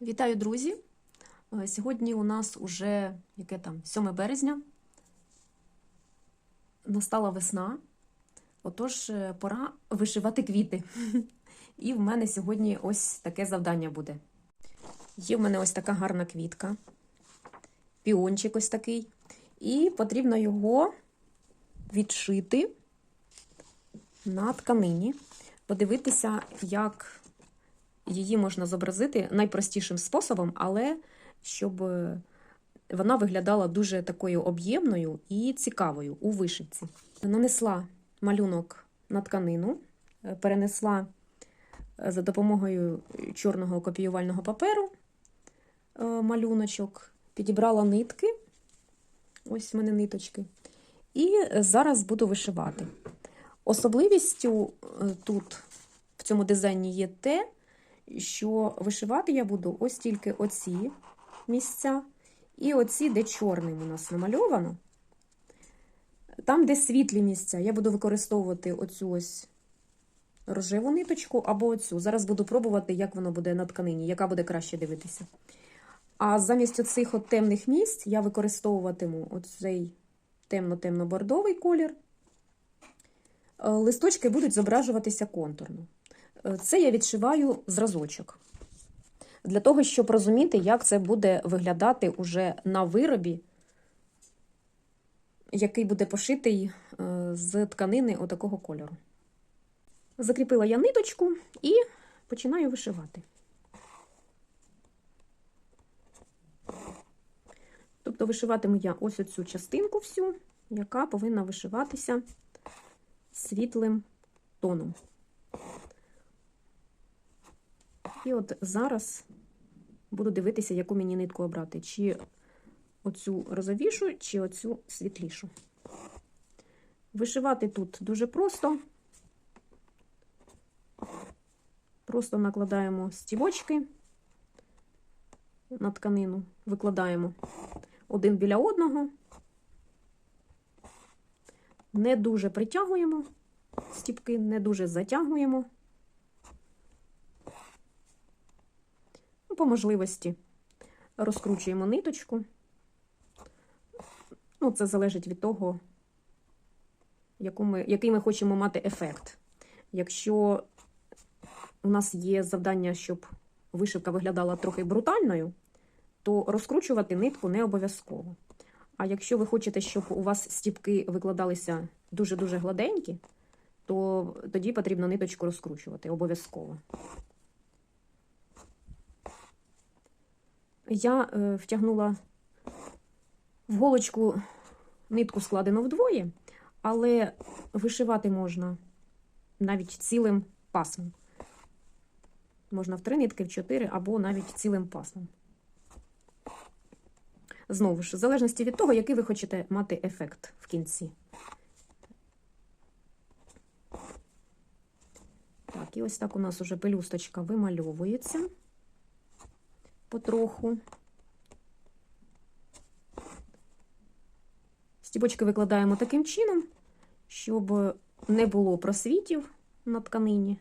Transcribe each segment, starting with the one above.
Вітаю, друзі! Е, Сьогодні у нас уже яке там 7 березня. Настала весна, отож е, пора вишивати квіти. І в мене сьогодні ось таке завдання буде. Є в мене ось така гарна квітка, піончик ось такий. І потрібно його відшити на тканині, подивитися, як її можна зобразити найпростішим способом, але щоб е, вона виглядала дуже такою об'ємною і цікавою у вишивці. Нанесла малюнок на тканину, е, перенесла е, за допомогою чорного копіювального паперу малюночок, підібрала нитки, ось в мене ниточки, і зараз буду вишивати. Особливістю тут в цьому дизайні є те, що вишивати я буду ось тільки оці місця, і оці, де чорним у нас намальовано. Там, де світлі місця, я буду використовувати оцю ось рожеву ниточку або оцю. Зараз буду пробувати, як воно буде на тканині, яка буде краще дивитися. А замість оцих от темних місць я використовуватиму оцей темно-темно-бордовий колір. Е, Листочки будуть зображуватися контурно. Це я відшиваю зразочок. Для того, щоб розуміти, як це буде виглядати уже на виробі, який буде пошитий е, з тканини отакого кольору. Закріпила я ниточку і починаю вишивати. Тобто вишиватиму я ось оцю частинку всю, яка повинна вишиватися світлим тоном. І от зараз буду дивитися, яку мені нитку обрати, чи оцю розовішу, чи оцю світлішу. Вишивати тут дуже просто. Просто накладаємо стівочки на тканину, викладаємо один біля одного. Не дуже притягуємо стіпки, не дуже затягуємо. По можливості розкручуємо ниточку. Ну, це залежить від того, яку ми, який ми хочемо мати ефект. Якщо у нас є завдання, щоб вишивка виглядала трохи брутальною, то розкручувати нитку не обов'язково. А якщо ви хочете, щоб у вас стіпки викладалися дуже-дуже гладенькі, то тоді потрібно ниточку розкручувати обов'язково. Я е, втягнула в голочку нитку складену вдвоє, але вишивати можна навіть цілим пасмом. Можна в три нитки, в чотири, або навіть цілим пасмом. Знову ж, в залежності від того, який ви хочете мати ефект в кінці. Так, і ось так у нас уже пелюсточка вимальовується потроху. Стібочки викладаємо таким чином, щоб не було просвітів на тканині.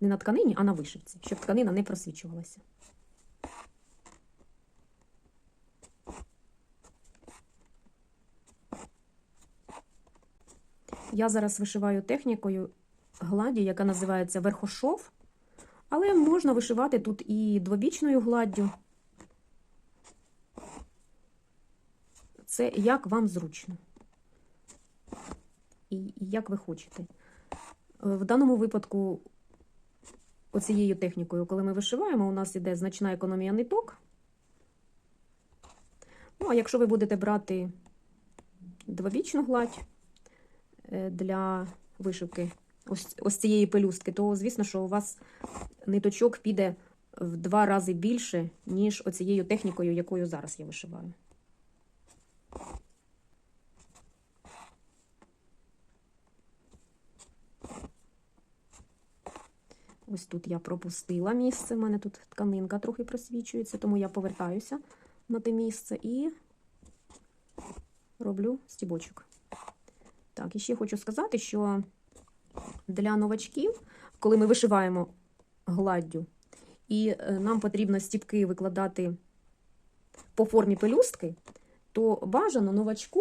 Не на тканині, а на вишивці, щоб тканина не просвічувалася. Я зараз вишиваю технікою гладі, яка називається верхошов, але можна вишивати тут і двобічною гладдю. Це як вам зручно. І як ви хочете. В даному випадку, оцією технікою, коли ми вишиваємо, у нас іде значна економія ниток. Ну, а якщо ви будете брати двобічну гладь е, для вишивки ось, ось цієї пелюстки, то звісно, що у вас ниточок піде в два рази більше, ніж оцією технікою, якою зараз я вишиваю. Ось тут я пропустила місце, в мене тут тканинка трохи просвічується, тому я повертаюся на те місце і роблю стібочок. Так, і ще хочу сказати, що для новачків, коли ми вишиваємо гладдю і е, нам потрібно стіпки викладати по формі пелюстки, то бажано новачку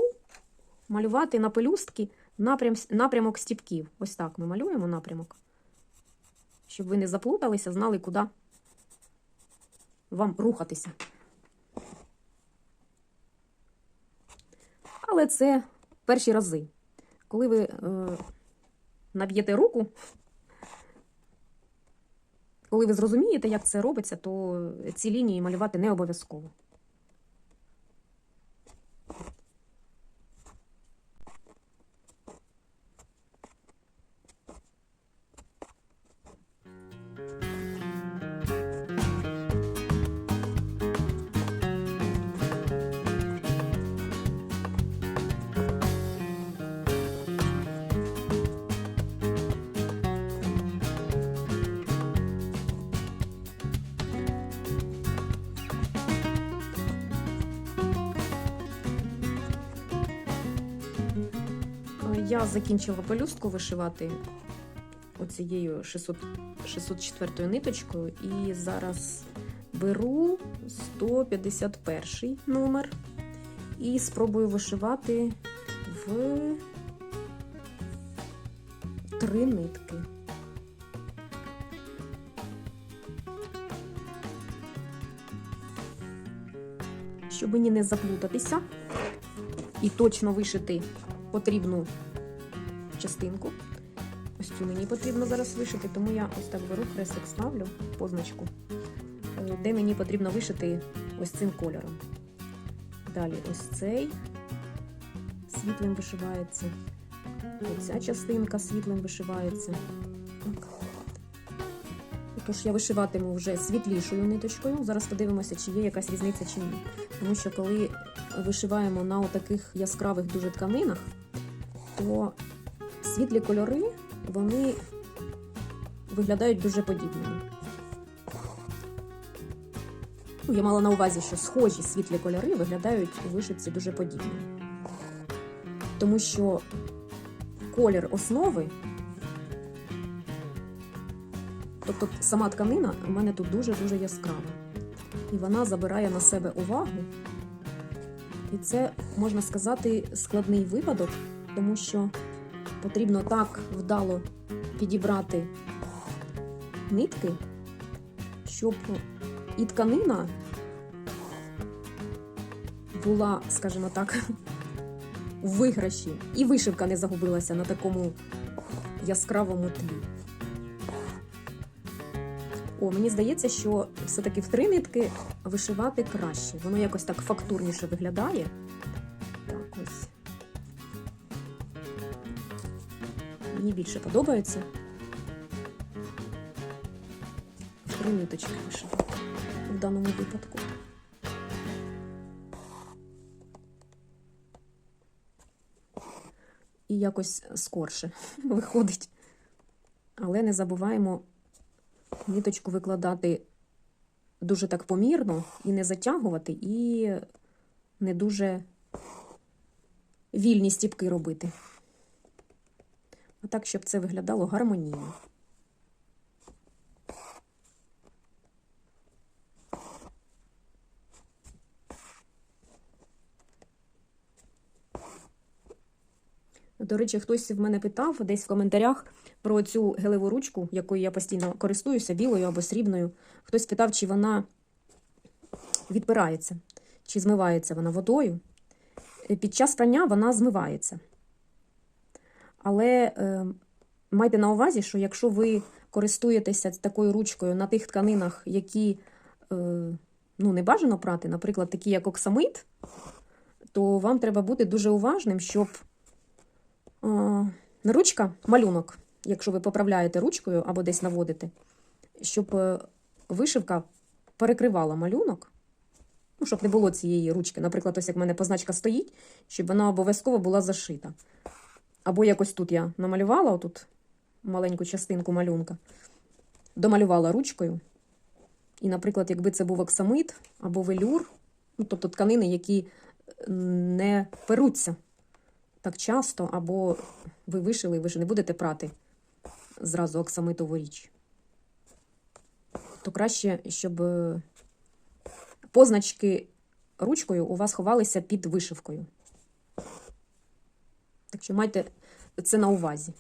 малювати на пелюстки напрям, напрямок стіпків. Ось так ми малюємо напрямок. Щоб ви не заплуталися, знали, куди вам рухатися. Але це перші рази. Коли ви е, наб'єте руку, коли ви зрозумієте, як це робиться, то ці лінії малювати не обов'язково. Я закінчила пелюстку вишивати оцією 600, 604 ниточкою, і зараз беру 151 номер і спробую вишивати в три нитки. Щоб мені не заплутатися і точно вишити потрібну частинку. Ось цю мені потрібно зараз вишити, тому я ось так беру хрестик ставлю позначку, е, де мені потрібно вишити ось цим кольором. Далі ось цей світлим вишивається. Оця частинка світлим вишивається. Тож я вишиватиму вже світлішою ниточкою. Зараз подивимося, чи є якась різниця чи ні. Тому що коли вишиваємо на таких яскравих дуже тканинах, то світлі кольори вони виглядають дуже подібними. Ну, я мала на увазі, що схожі світлі кольори виглядають у вишивці дуже подібно. Тому що колір основи, тобто сама тканина у мене тут дуже-дуже яскрава. І вона забирає на себе увагу. І це, можна сказати, складний випадок, тому що потрібно так вдало підібрати нитки, щоб і тканина була, скажімо так, у виграші, і вишивка не загубилася на такому яскравому тлі. О, мені здається, що все-таки в три нитки вишивати краще. Воно якось так фактурніше виглядає. Мені більше подобається. Три ниточки вишивати в даному випадку. І якось скорше виходить. Але не забуваємо ниточку викладати дуже так помірно і не затягувати, і не дуже вільні стіпки робити. Так, щоб це виглядало гармонійно. До речі, хтось в мене питав десь в коментарях про цю гелеву ручку, якою я постійно користуюся, білою або срібною. Хтось питав, чи вона відпирається, чи змивається вона водою. Під час прання вона змивається. Але е, майте на увазі, що якщо ви користуєтеся такою ручкою на тих тканинах, які е, ну, не бажано прати, наприклад, такі як оксамит, то вам треба бути дуже уважним, щоб е, ручка, малюнок, якщо ви поправляєте ручкою або десь наводите, щоб вишивка перекривала малюнок, ну, щоб не було цієї ручки. Наприклад, ось як в мене позначка стоїть, щоб вона обов'язково була зашита. Або якось тут я намалювала отут маленьку частинку малюнка, домалювала ручкою. І, наприклад, якби це був оксамит або велюр, ну, тобто тканини, які не перуться так часто, або ви вишили, ви ж не будете прати зразу оксамитову річ. то краще, щоб е, позначки ручкою у вас ховалися під вишивкою. Так що майте це на увазі.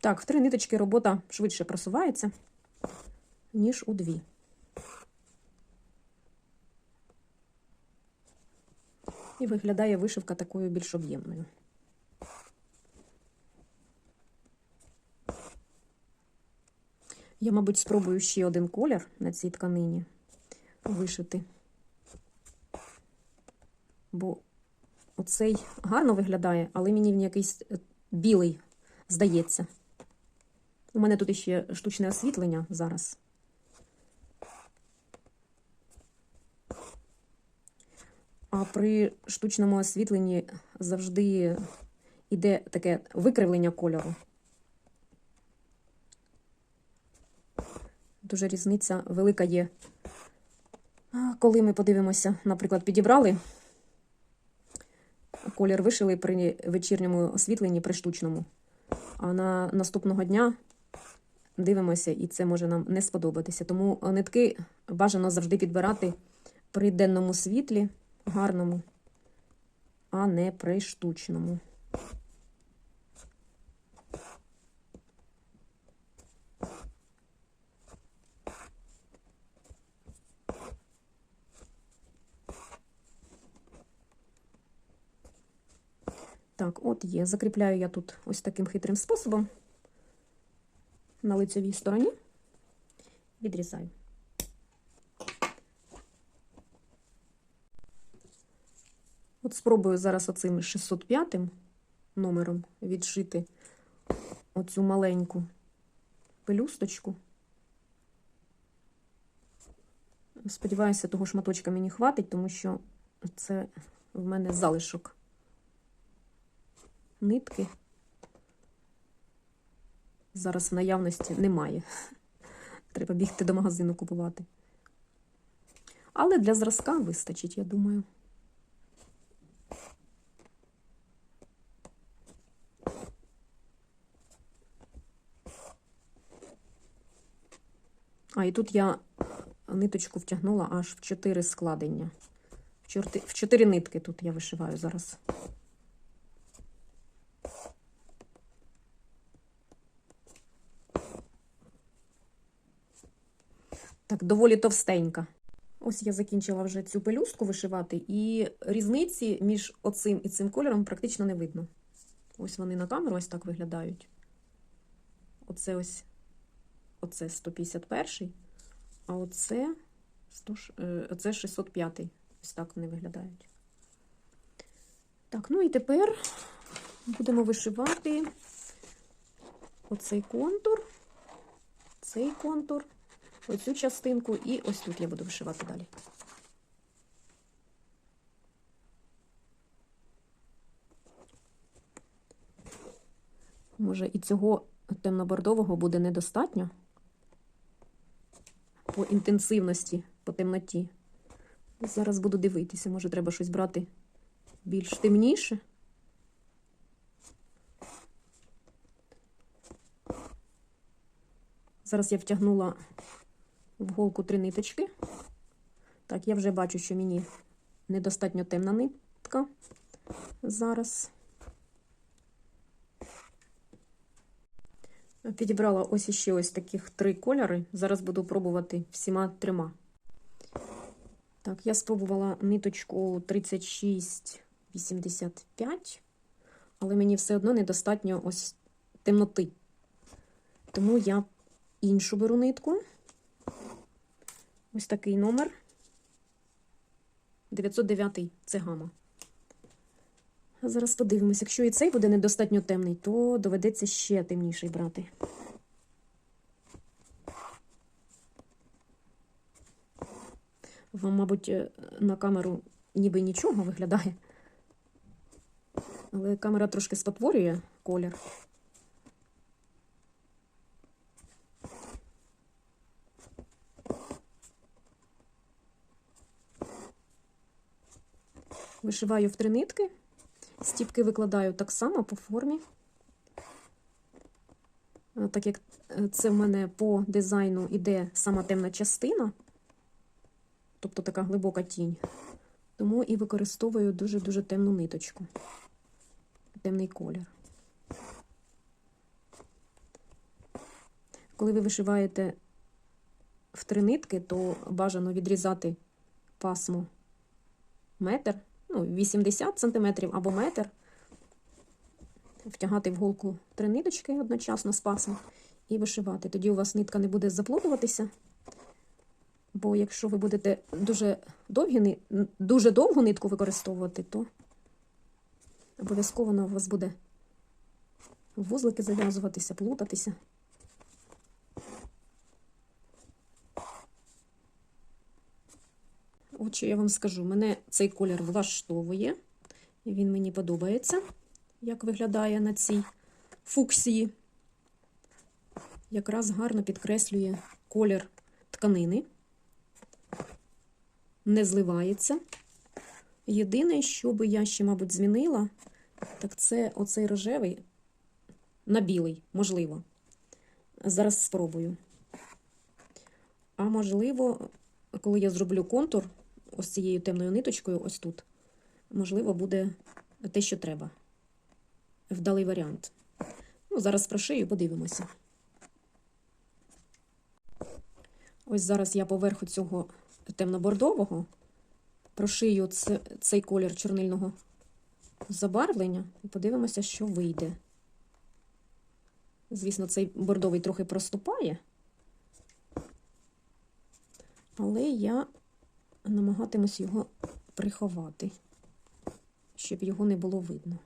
Так, в три ниточки робота швидше просувається, ніж у дві. І виглядає вишивка такою більш об'ємною. Я, мабуть, спробую ще один колір на цій тканині вишити. Бо оцей гарно виглядає, але мені він якийсь е, білий здається. У мене тут ще штучне освітлення зараз. А при штучному освітленні завжди йде таке викривлення кольору. Дуже різниця велика є. Коли ми подивимося, наприклад, підібрали колір вишили при вечірньому освітленні, при штучному. А на наступного дня дивимося, і це може нам не сподобатися. Тому нитки бажано завжди підбирати при денному світлі, гарному, а не при штучному. Так, от є. Закріпляю я тут ось таким хитрим способом на лицевій стороні. Відрізаю. От спробую зараз оцим 605 номером відшити оцю маленьку пелюсточку. Сподіваюся, того шматочка мені хватить, тому що це в мене залишок нитки. Зараз в наявності немає. Треба бігти до магазину купувати. Але для зразка вистачить, я думаю. А, і тут я ниточку втягнула аж в 4 складення. В 4 нитки тут я вишиваю зараз. Так, доволі товстенька. Ось я закінчила вже цю пелюстку вишивати, і різниці між оцим і цим кольором практично не видно. Ось вони на камеру ось так виглядають. Оце ось оце 151, а оце, 100, оце 605. Ось так вони виглядають. Так, ну і тепер будемо вишивати оцей контур, цей контур оцю частинку, і ось тут я буду вишивати далі. Може, і цього темно-бордового буде недостатньо по інтенсивності, по темноті. Зараз буду дивитися, може, треба щось брати більш темніше. Зараз я втягнула в голку три ниточки. Так, я вже бачу, що мені недостатньо темна нитка зараз. Підібрала ось іще ось таких три кольори. Зараз буду пробувати всіма трьома. Так, я спробувала ниточку 36,85, але мені все одно недостатньо ось темноти. Тому я іншу беру нитку. Ось такий номер. 909 це гама. Зараз подивимось, якщо і цей буде недостатньо темний, то доведеться ще темніший брати. Вам, мабуть, е, на камеру ніби нічого виглядає, але камера трошки спотворює колір. Вишиваю в три нитки. Стіпки викладаю так само по формі. Е, Так як е, це в мене по дизайну іде сама темна частина, тобто така глибока тінь, тому і використовую дуже-дуже темну ниточку, темний колір. Коли ви вишиваєте в три нитки, то бажано відрізати пасмо метр, ну, 80 см або метр, втягати в голку три ниточки одночасно з пасмом і вишивати. Тоді у вас нитка не буде заплутуватися. Бо якщо ви будете дуже, довгі, дуже довгу нитку використовувати, то обов'язково вона у вас буде вузлики зав'язуватися, плутатися. От що я вам скажу, мене цей колір влаштовує, він мені подобається, як виглядає на цій фуксії. Якраз гарно підкреслює колір тканини, не зливається. Єдине, що би я ще, мабуть, змінила, так це оцей рожевий на білий, можливо. Зараз спробую. А можливо, коли я зроблю контур ось цією темною ниточкою, ось тут, можливо, буде те, що треба. Вдалий варіант. Ну, зараз прошию, подивимося. Ось зараз я поверху цього темно-бордового прошию цей колір чорнильного забарвлення і подивимося, що вийде. Звісно, цей бордовий трохи проступає, але я намагатимусь його приховати, щоб його не було видно.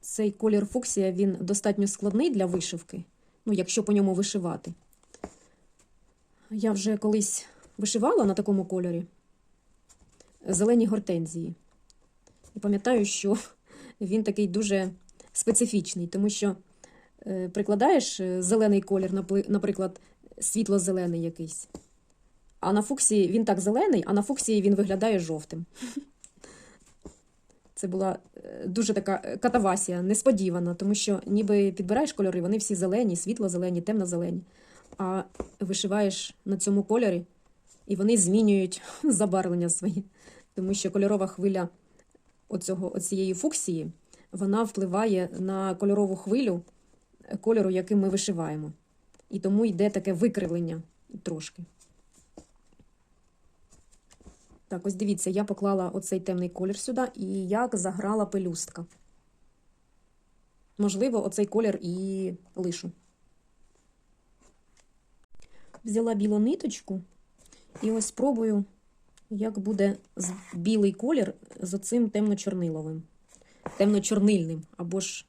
Цей колір фуксія, він достатньо складний для вишивки, ну, якщо по ньому вишивати. Я вже колись вишивала на такому кольорі зелені гортензії. І пам'ятаю, що він такий дуже специфічний, тому що прикладаєш е, зелений колір, наприклад, світло-зелений якийсь. А на фуксії він так зелений, а на фуксії він виглядає жовтим. Це була е, дуже така е, катавасія, несподівана, тому що ніби підбираєш кольори, вони всі зелені, світло-зелені, темно-зелені. А вишиваєш на цьому кольорі, і вони змінюють забарвлення свої. Тому що кольорова хвиля оцього, оцієї фуксії, вона впливає на кольорову хвилю кольору, яким ми вишиваємо. І тому йде таке викривлення трошки. Так, ось дивіться, я поклала оцей темний колір сюди і як заграла пелюстка. Можливо, оцей колір і лишу. Взяла білу ниточку і ось спробую, як буде білий колір з оцим темно-чорниловим, темно-чорнильним або ж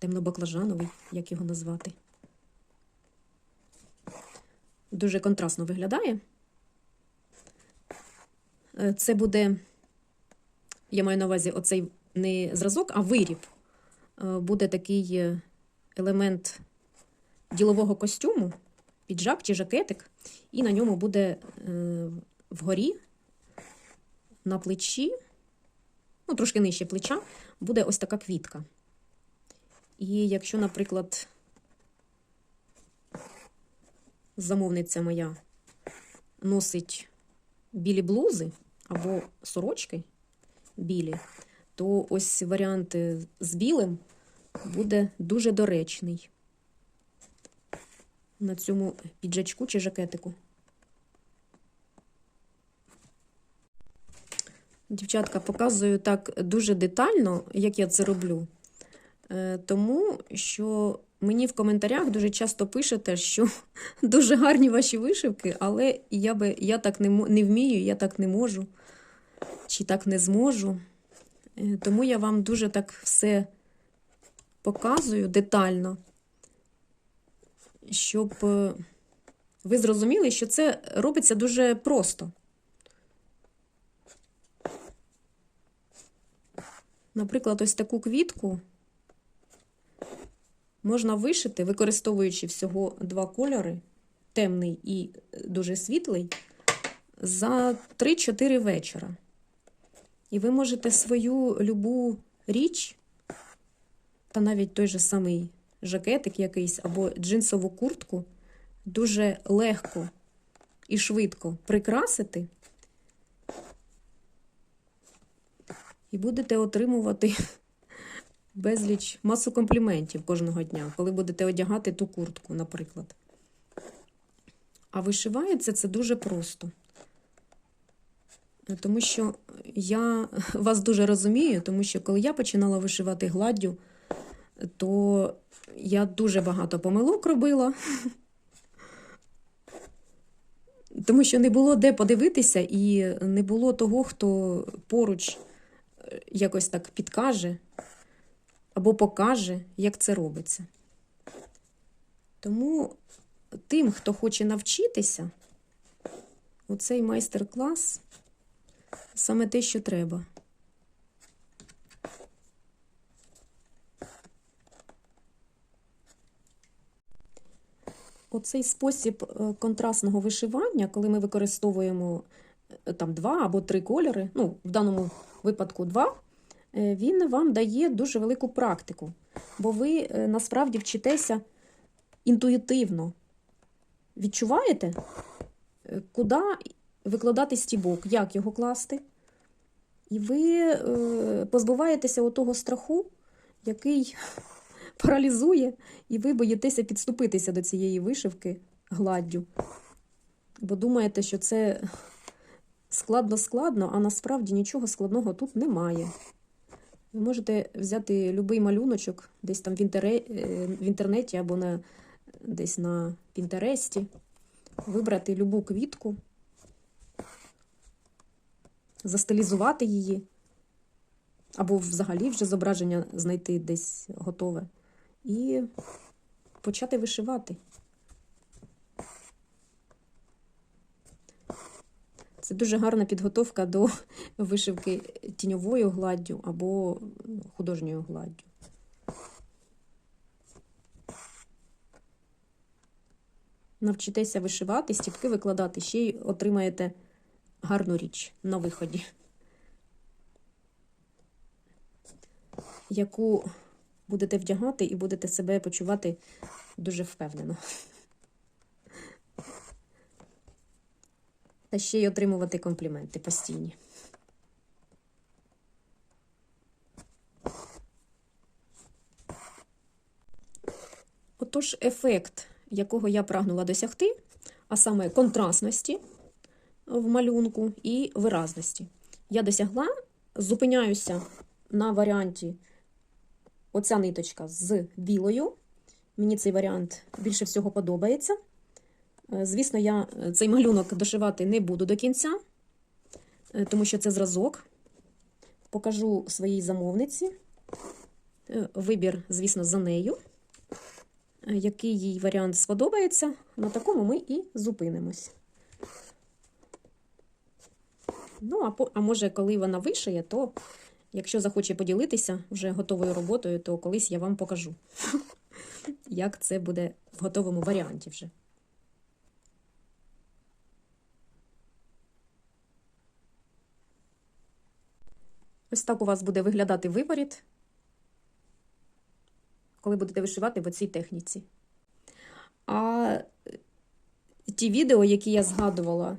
темно-баклажановий, як його назвати. Дуже контрастно виглядає. Е, Це буде, я маю на увазі, оцей не зразок, а виріб. Е, Буде такий е, елемент ділового костюму, піджак чи жакетик, і на ньому буде вгорі, на плечі, ну, трошки нижче плеча, буде ось така квітка. І якщо, наприклад, замовниця моя носить білі блузи або сорочки білі, то ось варіант е, з білим буде дуже доречний на цьому піджачку чи жакетику. Дівчатка, показую так дуже детально, як я це роблю. Е, Тому що мені в коментарях дуже часто пишете, що дуже гарні ваші вишивки, але я би я так не, не вмію, я так не можу, чи так не зможу. Е, Тому я вам дуже так все показую детально, щоб е, ви зрозуміли, що це робиться дуже просто. Наприклад, ось таку квітку можна вишити, використовуючи всього два кольори темний і дуже світлий, за 3-4 вечора. І ви можете свою любу річ, та навіть той же самий жакетик якийсь або джинсову куртку дуже легко і швидко прикрасити. І будете отримувати безліч масу компліментів кожного дня, коли будете одягати ту куртку, наприклад. А вишивається це дуже просто. Тому що я вас дуже розумію, тому що коли я починала вишивати гладдю, то я дуже багато помилок робила, тому що не було де подивитися, і не було того, хто поруч е, якось так підкаже або покаже, як це робиться. Тому тим, хто хоче навчитися, оцей майстер-клас саме те, що треба. Оцей спосіб е, контрастного вишивання, коли ми використовуємо е, там два або три кольори, ну, в даному випадку два, він вам дає дуже велику практику, бо ви е, насправді вчитеся інтуїтивно. Відчуваєте, е, куди викладати стібок, як його класти. І ви е, позбуваєтеся отого страху, який паралізує, і ви боїтеся підступитися до цієї вишивки гладдю. Бо думаєте, що це складно-складно, а насправді нічого складного тут немає. Ви можете взяти будь-який малюночок десь там в, інтере... е, в інтернеті або на... десь на Пінтересті, вибрати любу квітку, застилізувати її, або взагалі вже зображення знайти десь готове, і почати вишивати. Це дуже гарна підготовка до вишивки тіньовою гладдю або художньою гладдю. Навчитеся вишивати, стіпки викладати, ще й отримаєте гарну річ на виході, яку будете вдягати і будете себе почувати дуже впевнено. Та ще й отримувати компліменти постійні. Отож, ефект, якого я прагнула досягти, а саме контрастності в малюнку і виразності, я досягла, зупиняюся на варіанті оця ниточка з білою. Мені цей варіант більше всього подобається. Е, Звісно, я цей малюнок дошивати не буду до кінця, е, тому що це зразок. Покажу своїй замовниці. Е, Вибір, звісно, за нею. Е, Який їй варіант сподобається, на такому ми і зупинимось. Ну, а, по, а може, коли вона вишиє, то якщо захоче поділитися вже готовою роботою, то колись я вам покажу, як це буде в готовому варіанті вже. Ось так у вас буде виглядати виворіт, коли будете вишивати в цій техніці. А ті відео, які я згадувала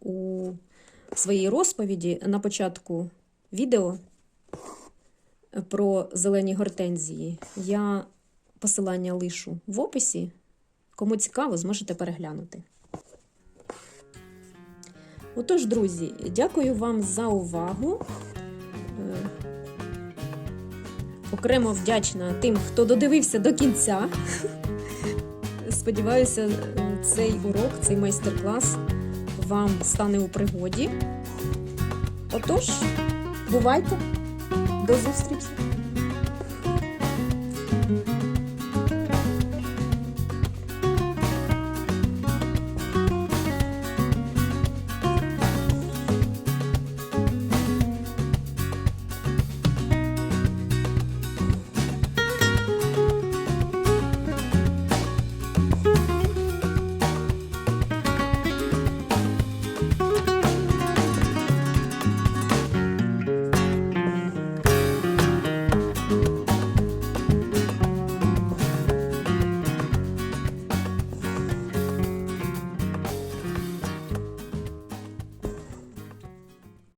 у своїй розповіді на початку відео про зелені гортензії, я посилання лишу в описі. Кому цікаво, зможете переглянути. Отож, друзі, дякую вам за увагу. Е, Окремо вдячна тим, хто додивився до кінця. Сподіваюся, цей урок, цей майстер-клас вам стане у пригоді. Отож, бувайте, до зустрічі!